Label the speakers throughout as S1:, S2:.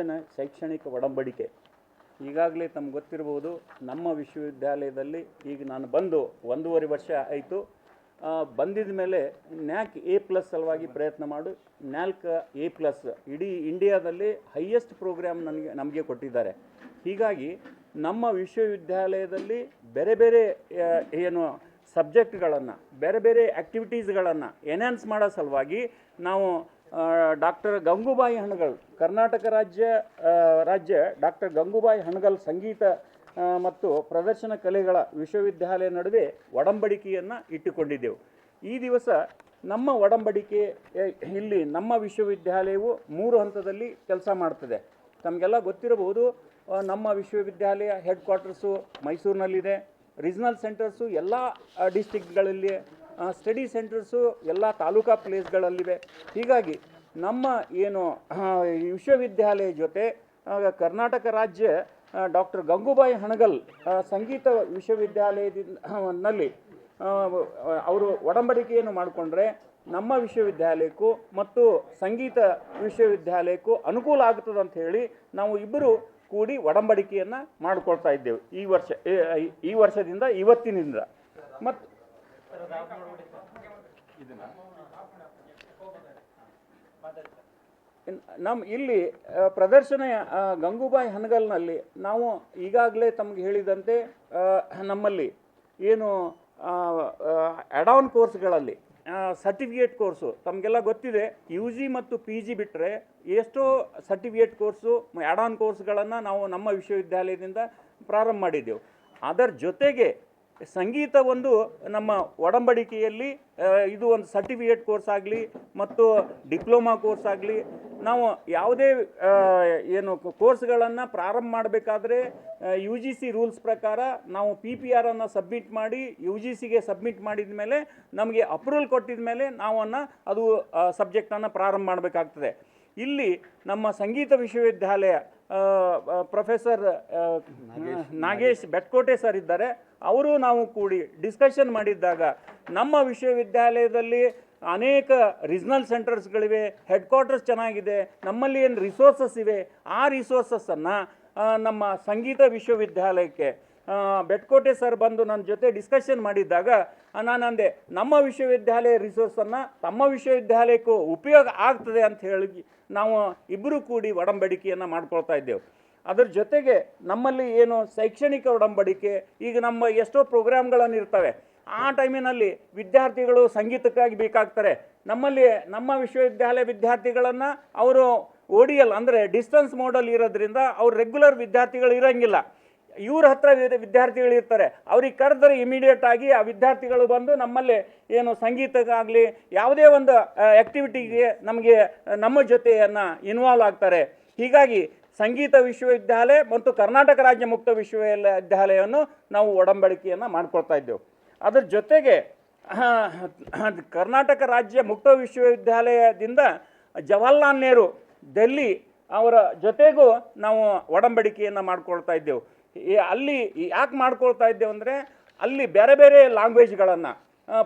S1: ನೂತನ ಶೈಕ್ಷಣಿಕ ಒಡಂಬಡಿಕೆ. ಈಗಾಗಲೇ ತಮ್ಗೆ ಗೊತ್ತಿರ್ಬೋದು, ನಮ್ಮ ವಿಶ್ವವಿದ್ಯಾಲಯದಲ್ಲಿ ಈಗ ನಾನು ಬಂದು ಒಂದೂವರೆ ವರ್ಷ ಆಯಿತು. ಬಂದಿದ ಮೇಲೆ ನ್ಯಾಕ್ ಎ ಪ್ಲಸ್ ಸಲುವಾಗಿ ಪ್ರಯತ್ನ ಮಾಡು. ನ್ಯಾಲ್ಕ್ ಎ ಪ್ಲಸ್ ಇಡೀ ಇಂಡಿಯಾದಲ್ಲಿ ಹೈಯೆಸ್ಟ್ ಪ್ರೋಗ್ರಾಮ್ ನನಗೆ, ನಮಗೆ ಕೊಟ್ಟಿದ್ದಾರೆ. ಹೀಗಾಗಿ ನಮ್ಮ ವಿಶ್ವವಿದ್ಯಾಲಯದಲ್ಲಿ ಬೇರೆ ಬೇರೆ ಏನು ಸಬ್ಜೆಕ್ಟ್ಗಳನ್ನು, ಬೇರೆ ಬೇರೆ ಆ್ಯಕ್ಟಿವಿಟೀಸ್ಗಳನ್ನು ಎನ್ಹ್ಯಾನ್ಸ್ ಮಾಡೋ ಸಲುವಾಗಿ ನಾವು ಡಾಕ್ಟರ್ ಗಂಗೂಬಾಯಿ ಹಣಗಲ್, ಕರ್ನಾಟಕ ರಾಜ್ಯ ರಾಜ್ಯ ಡಾಕ್ಟರ್ ಗಂಗೂಬಾಯಿ ಹಣಗಲ್ ಸಂಗೀತ ಮತ್ತು ಪ್ರದರ್ಶನ ಕಲೆಗಳ ವಿಶ್ವವಿದ್ಯಾಲಯ ನಡುವೆ ಒಡಂಬಡಿಕೆಯನ್ನು ಇಟ್ಟುಕೊಂಡಿದ್ದೆವು. ಈ ದಿವಸ ನಮ್ಮ ಒಡಂಬಡಿಕೆ ಇಲ್ಲಿ ನಮ್ಮ ವಿಶ್ವವಿದ್ಯಾಲಯವು ಮೂರು ಹಂತದಲ್ಲಿ ಕೆಲಸ ಮಾಡ್ತದೆ. ತಮಗೆಲ್ಲ ಗೊತ್ತಿರಬಹುದು ನಮ್ಮ ವಿಶ್ವವಿದ್ಯಾಲಯ ಹೆಡ್ ಕ್ವಾರ್ಟರ್ಸು ಮೈಸೂರಿನಲ್ಲಿದೆ. ರೀಜ್ನಲ್ ಸೆಂಟರ್ಸು ಎಲ್ಲ ಡಿಸ್ಟಿಕ್ಗಳಲ್ಲಿ ಸ್ಟಡಿ ಸೆಂಟರ್ಸು ಎಲ್ಲ ತಾಲೂಕಾ ಪ್ಲೇಸ್ಗಳಲ್ಲಿವೆ. ಹೀಗಾಗಿ ನಮ್ಮ ಏನು ವಿಶ್ವವಿದ್ಯಾಲಯ ಜೊತೆ ಕರ್ನಾಟಕ ರಾಜ್ಯ ಡಾಕ್ಟರ್ ಗಂಗೂಬಾಯಿ ಹಣಗಲ್ ಸಂಗೀತ ವಿಶ್ವವಿದ್ಯಾಲಯದಿಂದ ನಲ್ಲಿ ಅವರು ಒಡಂಬಡಿಕೆಯನ್ನು ಮಾಡಿಕೊಂಡ್ರೆ ನಮ್ಮ ವಿಶ್ವವಿದ್ಯಾಲಯಕ್ಕೂ ಮತ್ತು ಸಂಗೀತ ವಿಶ್ವವಿದ್ಯಾಲಯಕ್ಕೂ ಅನುಕೂಲ ಆಗ್ತದೆ ಅಂತ ಹೇಳಿ ನಾವು ಇಬ್ಬರು ಕೂಡಿ ಒಡಂಬಡಿಕೆಯನ್ನು ಮಾಡಿಕೊಳ್ತಾ ಇದ್ದೇವೆ ಈ ವರ್ಷ, ಈ- ವರ್ಷದಿಂದ ಇವತ್ತಿನಿಂದ. ಮತ್ತು ನಮ್ಮ ಇಲ್ಲಿ ಪ್ರದರ್ಶನ ಗಂಗೂಬಾಯಿ ಹನಗಲ್ನಲ್ಲಿ ನಾವು ಈಗಾಗಲೇ ತಮಗೆ ಹೇಳಿದಂತೆ ನಮ್ಮಲ್ಲಿ ಏನು ಅಡಾನ್ ಕೋರ್ಸ್ಗಳಲ್ಲಿ ಸರ್ಟಿಫಿಕೇಟ್ ಕೋರ್ಸು ತಮಗೆಲ್ಲ ಗೊತ್ತಿದೆ. ಯು ಜಿ ಮತ್ತು ಪಿ ಜಿ ಬಿಟ್ಟರೆ ಎಷ್ಟೋ ಸರ್ಟಿಫಿಕೇಟ್ ಕೋರ್ಸು ಆನ್ ಕೋರ್ಸ್ಗಳನ್ನು ನಾವು ನಮ್ಮ ವಿಶ್ವವಿದ್ಯಾಲಯದಿಂದ ಪ್ರಾರಂಭ ಮಾಡಿದ್ದೆವು. ಅದರ ಜೊತೆಗೆ ಸಂಗೀತ ಒಂದು ನಮ್ಮ ಒಡಂಬಡಿಕೆಯಲ್ಲಿ ಇದು ಒಂದು ಸರ್ಟಿಫಿಕೇಟ್ ಕೋರ್ಸ್ ಆಗಲಿ ಮತ್ತು ಡಿಪ್ಲೊಮಾ ಕೋರ್ಸ್ ಆಗಲಿ, ನಾವು ಯಾವುದೇ ಏನು ಕೋರ್ಸ್ಗಳನ್ನು ಪ್ರಾರಂಭ ಮಾಡಬೇಕಾದ್ರೆ ಯು ಜಿ ಸಿ ರೂಲ್ಸ್ ಪ್ರಕಾರ ನಾವು ಪಿ ಪಿ ಆರನ್ನು ಸಬ್ಮಿಟ್ ಮಾಡಿ ಯು ಜಿ ಸಿಗೆ ಸಬ್ಮಿಟ್ ಮಾಡಿದ ಮೇಲೆ ನಮಗೆ ಅಪ್ರೂವಲ್ ಕೊಟ್ಟಿದ ಮೇಲೆ ನಾವನ್ನು ಅದು ಸಬ್ಜೆಕ್ಟನ್ನು ಪ್ರಾರಂಭ ಮಾಡಬೇಕಾಗ್ತದೆ. ಇಲ್ಲಿ ನಮ್ಮ ಸಂಗೀತ ವಿಶ್ವವಿದ್ಯಾಲಯ ಪ್ರೊಫೆಸರ್ ನಾಗೇಶ್ ಬೆಟ್ಕೋಟೆ ಸರ್ ಇದ್ದಾರೆ. ಅವರು ನಾವು ಕೂಡಿ ಡಿಸ್ಕಷನ್ ಮಾಡಿದ್ದಾಗ ನಮ್ಮ ವಿಶ್ವವಿದ್ಯಾಲಯದಲ್ಲಿ ಅನೇಕ ರೀಜ್ನಲ್ ಸೆಂಟರ್ಸ್ಗಳಿವೆ ಹೆಡ್ ಕ್ವಾರ್ಟರ್ಸ್ ಚೆನ್ನಾಗಿದೆ ನಮ್ಮಲ್ಲಿ ಏನು ರಿಸೋರ್ಸಸ್ ಇವೆ ಆ ರಿಸೋರ್ಸಸ್ಸನ್ನು ನಮ್ಮ ಸಂಗೀತ ವಿಶ್ವವಿದ್ಯಾಲಯಕ್ಕೆ ಬೆಟ್ಕೋಟೆ ಸರ್ ಬಂದು ನನ್ನ ಜೊತೆ ಡಿಸ್ಕಷನ್ ಮಾಡಿದ್ದಾಗ ನಾನು ಅಂದೆ ನಮ್ಮ ವಿಶ್ವವಿದ್ಯಾಲಯ ರಿಸೋರ್ಸನ್ನು ತಮ್ಮ ವಿಶ್ವವಿದ್ಯಾಲಯಕ್ಕೂ ಉಪಯೋಗ ಆಗ್ತದೆ ಅಂತ ಹೇಳಿ ನಾವು ಇಬ್ಬರು ಕೂಡಿ ಒಡಂಬಡಿಕೆಯನ್ನು ಮಾಡ್ಕೊಳ್ತಾ ಇದ್ದೆವು. ಅದರ ಜೊತೆಗೆ ನಮ್ಮಲ್ಲಿ ಏನು ಶೈಕ್ಷಣಿಕ ಒಡಂಬಡಿಕೆ, ಈಗ ನಮ್ಮ ಎಷ್ಟೋ ಪ್ರೋಗ್ರಾಮ್ಗಳನ್ನು ಇರ್ತವೆ, ಆ ಟೈಮಿನಲ್ಲಿ ವಿದ್ಯಾರ್ಥಿಗಳು ಸಂಗೀತಕ್ಕಾಗಿ ಬೇಕಾಗ್ತಾರೆ. ನಮ್ಮಲ್ಲಿ ನಮ್ಮ ವಿಶ್ವವಿದ್ಯಾಲಯ ವಿದ್ಯಾರ್ಥಿಗಳನ್ನು ಅವರು ಓಡಿಯಲ್ ಅಂದರೆ ಡಿಸ್ಟೆನ್ಸ್ ಮೋಡಲ್ ಇರೋದ್ರಿಂದ ಅವ್ರು ರೆಗ್ಯುಲರ್ ವಿದ್ಯಾರ್ಥಿಗಳು ಇರೋಂಗಿಲ್ಲ. ಇವ್ರ ಹತ್ರ ವಿದ್- ವಿದ್ಯಾರ್ಥಿಗಳು ಇರ್ತಾರೆ. ಅವ್ರಿಗೆ ಕರೆದ್ರೆ ಇಮಿಡಿಯೇಟ್ ಆಗಿ ಆ ವಿದ್ಯಾರ್ಥಿಗಳು ಬಂದು ನಮ್ಮಲ್ಲಿ ಏನು ಸಂಗೀತಕ್ಕಾಗಲಿ ಯಾವುದೇ ಒಂದು ಆ್ಯಕ್ಟಿವಿಟಿಗೆ ನಮಗೆ ನಮ್ಮ ಜೊತೆಯನ್ನು ಇನ್ವಾಲ್ವ್ ಆಗ್ತಾರೆ. ಹೀಗಾಗಿ ಸಂಗೀತ ವಿಶ್ವವಿದ್ಯಾಲಯ ಮತ್ತು ಕರ್ನಾಟಕ ರಾಜ್ಯ ಮುಕ್ತ ವಿಶ್ವವಿದ್ಯಾಲಯವನ್ನು ನಾವು ಒಡಂಬಡಿಕೆಯನ್ನು ಮಾಡ್ಕೊಳ್ತಾ ಇದ್ದೆವು. ಅದ್ರ ಜೊತೆಗೆ ಕರ್ನಾಟಕ ರಾಜ್ಯ ಮುಕ್ತ ವಿಶ್ವವಿದ್ಯಾಲಯದಿಂದ ಜವಾಹರ್ಲಾಲ್ ನೆಹರು ಡೆಲ್ಲಿ ಅವರ ಜೊತೆಗೂ ನಾವು ಒಡಂಬಡಿಕೆಯನ್ನು ಮಾಡ್ಕೊಳ್ತಾ ಇದ್ದೆವು. ಅಲ್ಲಿ ಯಾಕೆ ಮಾಡ್ಕೊಳ್ತಾ ಇದ್ದೇವೆ ಅಂದರೆ ಅಲ್ಲಿ ಬೇರೆ ಬೇರೆ ಲ್ಯಾಂಗ್ವೇಜ್ಗಳನ್ನು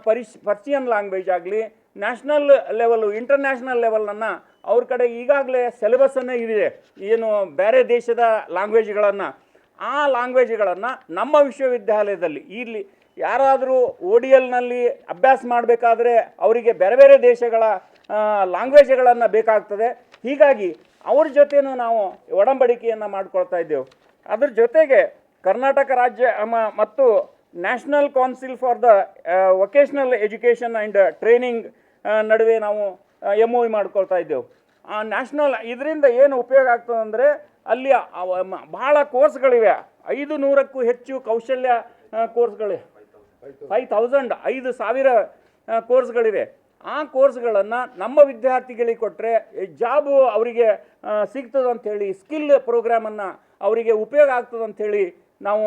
S1: ಪರಿಶ್ ಪರ್ಷಿಯನ್ ಲ್ಯಾಂಗ್ವೇಜ್ ಆಗಲಿ ನ್ಯಾಷನಲ್ ಲೆವೆಲು ಇಂಟರ್ನ್ಯಾಷನಲ್ ಲೆವೆಲನ್ನು ಅವ್ರ ಕಡೆ ಈಗಾಗಲೇ ಸೆಲೆಬಸ್ಸನ್ನೇ ಇದೆ. ಏನು ಬೇರೆ ದೇಶದ ಲ್ಯಾಂಗ್ವೇಜ್ಗಳನ್ನು ಆ ಲ್ಯಾಂಗ್ವೇಜ್ಗಳನ್ನು ನಮ್ಮ ವಿಶ್ವವಿದ್ಯಾಲಯದಲ್ಲಿ, ಇಲ್ಲಿ ಯಾರಾದರೂ ಓ ಡಿ ಎಲ್ನಲ್ಲಿ ಅಭ್ಯಾಸ ಮಾಡಬೇಕಾದ್ರೆ ಅವರಿಗೆ ಬೇರೆ ಬೇರೆ ದೇಶಗಳ ಲ್ಯಾಂಗ್ವೇಜ್ಗಳನ್ನು ಬೇಕಾಗ್ತದೆ. ಹೀಗಾಗಿ ಅವ್ರ ಜೊತೆಯೂ ನಾವು ಒಡಂಬಡಿಕೆಯನ್ನು ಮಾಡ್ಕೊಳ್ತಾ ಇದ್ದೆವು. ಅದ್ರ ಜೊತೆಗೆ ಕರ್ನಾಟಕ ರಾಜ್ಯ ಮ- ಮತ್ತು national council for the vocational education and training ನಡುವೆ ನಾವು ಎಂ ಒ ಮಾಡ್ಕೊಳ್ತಾ ಇದ್ದೆವು. ಆ ನ್ಯಾಷನಲ್ ಇದರಿಂದ ಏನು ಉಪಯೋಗ ಆಗ್ತದೆ ಅಂದರೆ ಅಲ್ಲಿ ಭಾಳ ಕೋರ್ಸ್ಗಳಿವೆ. ಐದು ನೂರಕ್ಕೂ ಹೆಚ್ಚು ಕೌಶಲ್ಯ ಕೋರ್ಸ್ಗಳಿವೆ. ಫೈವ್ ತೌಸಂಡ್ ಐದು ಸಾವಿರ ಕೋರ್ಸ್ಗಳಿವೆ. ಆ ಕೋರ್ಸ್ಗಳನ್ನು ನಮ್ಮ ವಿದ್ಯಾರ್ಥಿಗಳಿಗೆ ಕೊಟ್ಟರೆ ಜಾಬು ಅವರಿಗೆ ಸಿಗ್ತದೆ ಅಂಥೇಳಿ ಸ್ಕಿಲ್ ಪ್ರೋಗ್ರಾಮನ್ನು ಅವರಿಗೆ ಉಪಯೋಗ ಆಗ್ತದೆ ಅಂಥೇಳಿ ನಾವು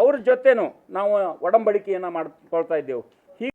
S1: ಅವ್ರ ಜೊತೆನೂ ನಾವು ಒಡಂಬಡಿಕೆಯನ್ನು ಮಾಡ್ಕೊಳ್ತಾ ಇದ್ದೆವು.